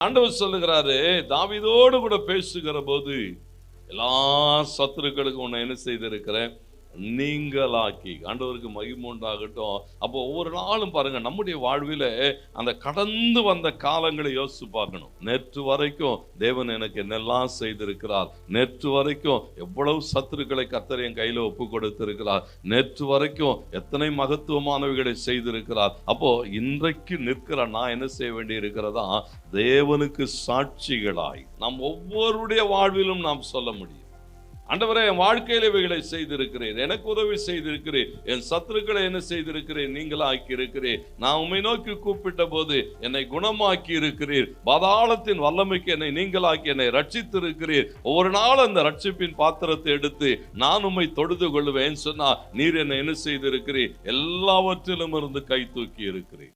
ஆண்டவர் சொல்லுகிறாரு தாவிதோடு கூட பேசுகிற போது எல்லா சத்துருக்களுக்கும் உன்னை என்ன செய்திருக்கிறேன்? நீங்களாக்கி ஆண்டவருக்கு மகிமை உண்டாகட்டும். அப்போ ஒவ்வொரு நாளும் பாருங்க நம்முடைய வாழ்வில் அந்த கடந்து வந்த காலங்களை யோசிச்சு பார்க்கணும். நேற்று வரைக்கும் தேவன் எனக்கு என்னெல்லாம் செய்திருக்கிறார். நேற்று வரைக்கும் எவ்வளவு சத்துருக்களை கத்தர் என் கையில ஒப்பு கொடுத்திருக்கிறார் நேற்று வரைக்கும் எத்தனை மகத்துவமானவைகளை செய்திருக்கிறார். அப்போ இன்றைக்கு நிற்கிற நான் என்ன செய்ய வேண்டி இருக்கிறதா தேவனுக்கு சாட்சிகளாய். நாம் ஒவ்வொருடைய வாழ்விலும் நாம் சொல்ல முடியும். ஆண்டவரே என் வாழ்க்கையில இவைகளை செய்திருக்கிறேன். எனக்கு உதவி செய்திருக்கிறேன். என் சத்துருக்களை என்ன செய்திருக்கிறேன்? நீங்களா ஆக்கி இருக்கிறேன் நான் உண்மை நோக்கி கூப்பிட்ட போது என்னை குணமாக்கி இருக்கிறீர் பதாளத்தின் வல்லமைக்கு என்னை நீங்களாக்கி என்னை ரட்சித்திருக்கிறீர். ஒவ்வொரு நாள் அந்த ரட்சிப்பின் பாத்திரத்தை எடுத்து நான் உம்மை தொழுது கொள்வேன் சொன்னா நீர் என்னை என்ன செய்திருக்கிறீர்? எல்லாவற்றிலும் இருந்து கை தூக்கி இருக்கிறேன்